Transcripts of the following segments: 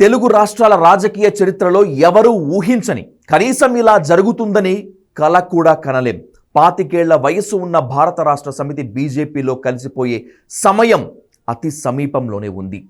తెలుగు రాష్ట్రాల రాజకీయ చరిత్రలో ఎవరూ ఊహించని కనీసం ఇలా జరుగుతుందని కల కూడా కనలేం. పాతికేళ్ళ వయసు ఉన్న భారత రాష్ట్ర సమితి బీజేపీలో కలిసిపోయే సమయం అతి సమీపంలోనే ఉంది.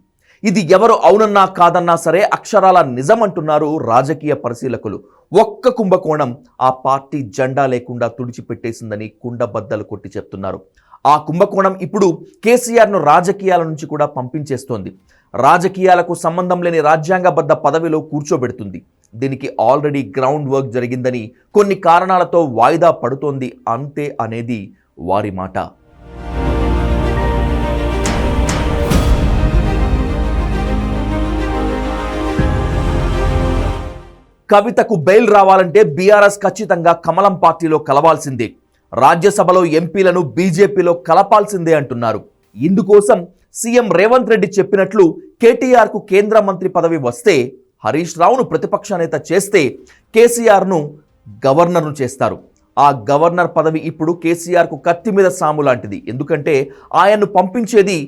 ఇది ఎవరు అవునన్నా కాదన్నా సరే అక్షరాల నిజమంటున్నారు రాజకీయ పరిశీలకులు. ఒక్క కుంభకోణం ఆ పార్టీ జెండా లేకుండా తుడిచిపెట్టేసిందని కుండబద్దలు కొట్టి చెప్తున్నారు. ఆ కుంభకోణం ఇప్పుడు కేసీఆర్ను రాజకీయాల నుంచి కూడా పంపించేస్తోంది. రాజకీయాలకు సంబంధం లేని రాజ్యాంగబద్ధ పదవిలో కూర్చోబెడుతుంది. దీనికి ఆల్రెడీ గ్రౌండ్ వర్క్ జరిగిందని కొన్ని కారణాలతో వాయిదా పడుతోంది అంతే అనేది వారి మాట. కవితకు బెయిల్ రావాలంటే బీఆర్ఎస్ ఖచ్చితంగా కమలం పార్టీలో కలవాల్సిందే. రాజ్యసభలో ఎంపీలను బీజేపీలో కలపాల్సిందే అంటున్నారు. ఇందుకోసం సీఎం రేవంత్ రెడ్డి చెప్పినట్లు కేటీఆర్కు కేంద్ర మంత్రి పదవి వస్తే హరీష్ రావును ప్రతిపక్ష నేత చేస్తే కేసీఆర్ను గవర్నర్ను చేస్తారు. ఆ గవర్నర్ పదవి ఇప్పుడు కేసీఆర్కు కత్తి మీద సాము లాంటిది. ఎందుకంటే ఆయన్ను పంపించేది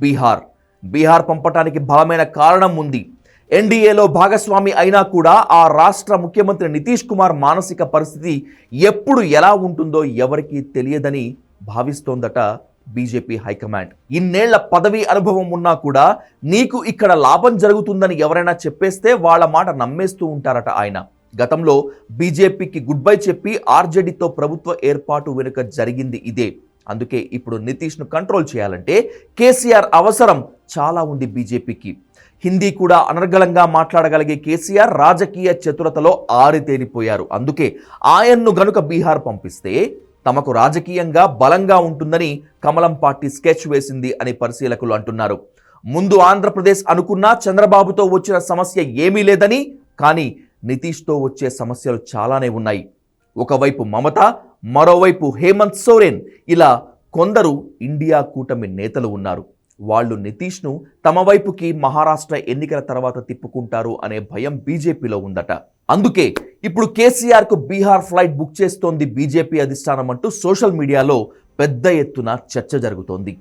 బీహార్. బీహార్ పంపటానికి బలమైన కారణం ఉంది. ఎన్డీఏలో భాగస్వామి అయినా కూడా ఆ రాష్ట్ర ముఖ్యమంత్రి నితీష్ కుమార్ మానసిక పరిస్థితి ఎప్పుడు ఎలా ఉంటుందో ఎవరికీ తెలియదని భావిస్తోందట బీజేపీ హైకమాండ్. ఇన్నేళ్ళ పదవి అనుభవం ఉన్నా కూడా నీకు ఇక్కడ లాభం జరుగుతుందని ఎవరైనా చెప్పేస్తే వాళ్ళ మాట నమ్మేస్తూ ఉంటారట ఆయన. గతంలో బీజేపీకి గుడ్ బై చెప్పి ఆర్జేడీతో ప్రభుత్వ ఏర్పాటు వెనుక జరిగింది ఇదే. అందుకే ఇప్పుడు నితీష్ను కంట్రోల్ చేయాలంటే కేసీఆర్ అవసరం. చాలా ఉంది బీజేపీకి. హిందీ కూడా అనర్గళంగా మాట్లాడగలిగే కేసీఆర్ రాజకీయ చతురతలో ఆరితేరిపోయారు అందుకే ఆయన్ను గనుక బీహార్ పంపిస్తే తమకు రాజకీయంగా బలంగా ఉంటుందని కమలం పార్టీ స్కెచ్ వేసింది అని పరిశీలకులు అంటున్నారు. ముందు ఆంధ్రప్రదేశ్ అనుకున్నా చంద్రబాబుతో వచ్చిన సమస్య ఏమీ లేదని కానీ నితీష్తో వచ్చే సమస్యలు చాలానే ఉన్నాయి. ఒకవైపు మమత మరోవైపు హేమంత్ సోరెన్ ఇలా కొందరు ఇండియా కూటమి నేతలు ఉన్నారు. వాళ్ళు నితీష్ను తమ వైపుకి మహారాష్ట్ర ఎన్నికల తర్వాత తిప్పుకుంటారు అనే భయం బీజేపీలో ఉందట. అందుకే ఇప్పుడు కేసీఆర్కు బీహార్ ఫ్లైట్ బుక్ చేస్తోంది బీజేపీ అధిష్టానం అంటూ సోషల్ మీడియాలో పెద్ద ఎత్తున చర్చ జరుగుతోంది.